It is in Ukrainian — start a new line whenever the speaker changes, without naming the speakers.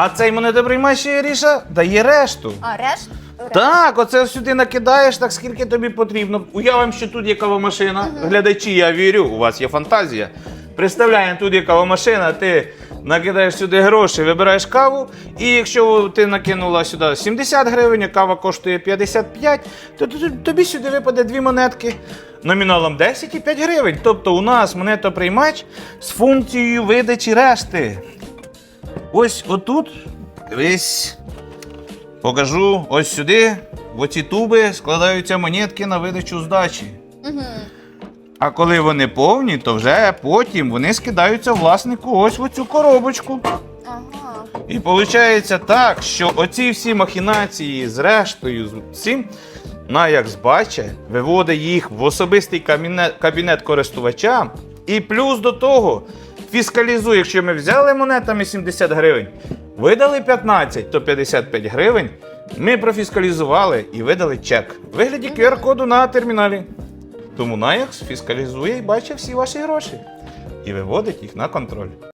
А цей монетоприймач Ріша дає решту.
А, решт?
Так, оце сюди накидаєш, так скільки тобі потрібно. Уявимо, що тут є кавомашина. Глядачі, я вірю, у вас є фантазія. Представляємо, тут є кавомашина, ти накидаєш сюди гроші, вибираєш каву, і якщо ти накинула сюди 70 гривень, а кава коштує 55, то тобі сюди випаде дві монетки номіналом 10 і 5 гривень. Тобто у нас монетоприймач з функцією видачі решти. Ось отут, дивись, Покажу ось сюди, в оці туби складаються монетки на видачу здачі.
Угу.
А коли вони повні, то вже потім вони скидаються власнику ось в оцю коробочку.
Ага.
І виходить так, що оці всі махінації з рештою, з всім, на як збаче, виводить їх в особистий кабінет, кабінет користувача. І плюс до того фіскалізує, якщо ми взяли монетами 70 гривень, видали 15, то 55 гривень. Ми профіскалізували і видали чек в вигляді QR-коду на терміналі. Тому Наякс фіскалізує і бачить всі ваші гроші і виводить їх на контроль.